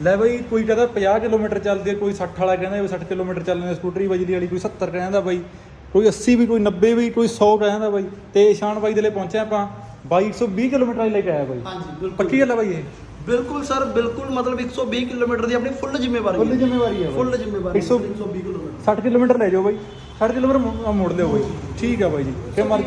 ਲੈ ਬਾਈ ਕੋਈ ਕਹਿੰਦਾ 50 ਕਿਲੋਮੀਟਰ ਚੱਲਦੀ ਹੈ ਕੋਈ 60 ਵਾਲਾ ਕਹਿੰਦਾ ਵੀ 60 ਕਿਲੋਮੀਟਰ ਚੱਲਣੇ ਸਕੂਟਰੀ ਬਜਲੀ ਵਾਲੀ ਕੋਈ 70 ਕਹਿੰਦਾ ਬਾਈ ਕੋਈ 80 ਵੀ ਕੋਈ 90 ਵੀ ਕੋਈ 100 ਕਹਿੰਦਾ ਬਾਈ ਤੇ ਸ਼ਾਨ ਬਾਈ ਦੇ ਲਈ ਪਹੁੰਚੇ ਆਪਾਂ ਬਾਈ 120 ਕਿਲੋਮੀਟਰ ਵਾਲੀ ਲੈ ਕੇ ਆਇਆ ਬਾਈ। ਹਾਂਜੀ ਬਿਲਕੁਲ। ਪੱਕੀ ਗੱਲ ਹੈ ਬਾਈ ਇਹ? ਬਿਲਕੁਲ ਸਰ ਬਿਲਕੁਲ ਮਤਲਬ 120 ਕਿਲੋਮੀਟਰ ਦੀ ਆਪਣੀ ਫੁੱਲ ਜ਼ਿੰਮੇਵਾਰੀ ਫੁੱਲ ਜ਼ਿੰਮੇਵਾਰੀ ਹੈ ਫੁੱਲ ਜ਼ਿੰਮੇਵਾਰੀ 100 120 ਕਿਲੋਮੀਟਰ। 60 ਕਿਲੋਮੀਟਰ ਲੈ ਜਾਓ ਬਾਈ 60 ਕਿਲੋਮੀਟਰ ਮੋੜ ਲਿਓ ਬਾਈ। ਠੀਕ ਆ ਬਾਈ ਜੀ ਕਿ ਮਰ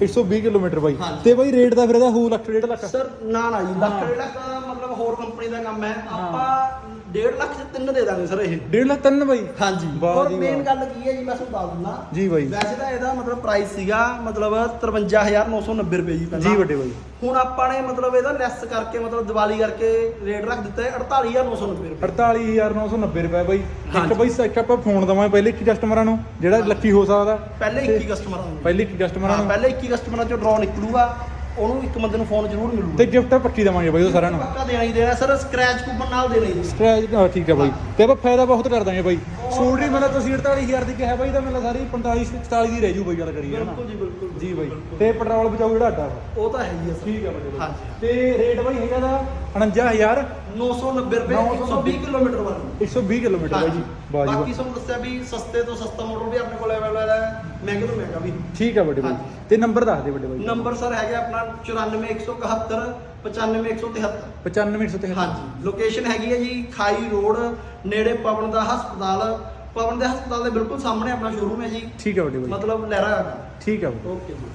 120 ਕਿਲੋਮੀਟਰ ਬਾਈ। ਹਾਂਜੀ। ਤੇ ਬਾਈ ਰੇਟ ਦਾ ਫਿਰ ਇਹਦਾ ਹੋਊ ਲੱਖ ਡੇਢ ਲੱਖ। ਸਰ ਨਾ ਨਾ ਜੀ ਲੱਖ ਡੇਢ ਲੱਖ ਮਤਲਬ ਹੋਰ ਕੰਪਨੀ ਦਾ ਕੰਮ ਹੈ। ਆਪਾਂ 1.5 ਲੱਖ ਚ ਤਿੰਨ ਦੇ ਦਾਂਗੇ ਸਰ ਇਹ। ਡੇਢ ਲੱਖ ਤਿੰਨ ਬਾਈ? ਹਾਂਜੀ। ਵਾਹ ਔਰ ਜੀ ਮੇਨ ਵਾਹ। ਗੱਲ ਕੀ ਹੈ ਜੀ ਮੈਂ ਤੁਹਾਨੂੰ ਦੱਸ ਦਿੰਦਾ। ਜੀ ਬਾਈ। ਵੈਸੇ ਤਾਂ ਇਹਦਾ ਮਤਲਬ ਪ੍ਰਾਈਸ ਸੀਗਾ ਮਤਲਬ 53990 ਰੁਪਏ ਜੀ ਪਹਿਲਾਂ। ਜੀ ਵੱਡੇ ਬਾਈ। ਹੁਣ ਆਪਾਂ ਨੇ ਮਤਲਬ ਇਹਦਾ ਲੈਸ ਕਰਕੇ ਮਤਲਬ ਦੀਵਾਲੀ ਕਰਕੇ ਰੇਟ ਰੱਖ ਦਿੱਤਾ ਹੈ 48990 ਰੁਪਏ। 48990 ਰੁਪਏ ਬਾਈ। ਇੱਕ ਹਾਂਜੀ। ਬਾਈ ਇੱਕ ਆਪਾਂ ਫੋਨ ਦਵਾਂਗੇ ਪਹਿਲੇ 21 ਕਸਟਮਰਾਂ ਨੂੰ ਜਿਹੜਾ ਲੱਕੀ ਹੋ ਸਕਦਾ। ਪਹਿਲੇ 21 ਕਸਟਮਰਾਂ ਨੂੰ ਪਹਿਲੇ 21 ਕਸਟਮਰਾਂ ਹਾਂ ਨੂੰ। ਪਹਿਲੇ 21 ਕਸਟਮਰਾਂ ਚੋਂ ਡਰਾਅ ਨਿਕਲੂਗਾ। ਉਹਨੂੰ ਇੱਕ ਬੰਦੇ ਨੂੰ ਫੋਨ ਜ਼ਰੂਰ ਮਿਲੂਗਾ। ਤੇ ਗਿਫਟ ਪੱਕੀ ਦਵਾਂਗੇ ਬਾਈ ਉਹ ਸਾਰਿਆਂ ਨੂੰ। ਪੱਕਾ ਦੇਣਾ ਹੀ ਦੇਣਾ ਸਰ ਸਕ੍ਰੈਚ ਕੂਪਨ ਨਾਲ ਦੇਣਾ ਹੀ ਸਕ੍ਰੈਚ ਹਾਂ, ਠੀਕ ਹੈ ਬਾਈ। ਤੇ ਆਪਾਂ ਫਾਇਦਾ ਬਹੁਤ ਕਰ ਦਾਂਗੇ ਬਾਈ। ਸਕੂਟਰੀ ਮਤਲਬ ਤੁਸੀਂ 48000 ਦੀ ਕਿਹਾ ਬਾਈ ਤਾਂ ਮਤਲਬ ਸਾਰੀ 45 47 ਦੀ ਰਹਿ ਜੂ ਬਾਈ ਗੱਲ ਕਰੀਏ ਨਾ ਬਿਲਕੁਲ ਜੀ ਬਿਲਕੁਲ। ਜੀ ਬਾਈ। ਤੇ ਪੈਟਰੋਲ ਬਚਾਓ ਜਿਹੜਾ ਅੱਡਾ। ਉਹ ਤਾਂ ਹੈ ਹੀ ਸਰ। ਠੀਕ ਹੈ ਬਾਈ ਹਾਂਜੀ। ਤੇ ਰੇਟ ਬਾਈ ਹੈਗਾ ਦਾ 49000 990 ਰੁਪਏ 120 ਕਿਲੋਮੀਟਰ ਵਾਲਾ। 120 ਕਿਲੋਮੀਟਰ ਬਾਈ ਜੀ। ਵਾਹ ਜੀ ਬਾਕੀ। ਤੁਹਾਨੂੰ ਦੱਸਿਆ ਵੀ ਸਸਤੇ ਤੋਂ ਸਸਤਾ ਮਾਡਲ ਵੀ ਆਪਣੇ ਵੀ। ਠੀਕ ਹੈ ਵੱਡੇ ਬਾਈ। ਹਾਂਜੀ। ਤੇ ਨੰਬਰ ਦੱਸ ਦੇ ਵੱਡੇ ਬਾਈ। ਨੰਬਰ ਸਰ ਹੈਗਾ ਆਪਣਾ 94171 95173 95173 ਹਾਂਜੀ। ਲੋਕੇਸ਼ਨ ਹੈਗੀ ਹੈ ਜੀ ਖਾਈ ਰੋਡ ਨੇੜੇ ਪਵਨ ਦਾ ਹਸਪਤਾਲ। ਪਵਨ ਦੇ ਹਸਪਤਾਲ ਦੇ ਬਿਲਕੁਲ ਸਾਹਮਣੇ ਆਪਣਾ ਸ਼ੋਰੂਮ ਹੈ ਜੀ। ਠੀਕ ਹੈ ਵੱਡੇ ਬਾਈ। ਮਤਲਬ ਲਹਿਰਾ ਠੀਕ ਹੈ ਬਾਈ। ਓਕੇ ਜੀ।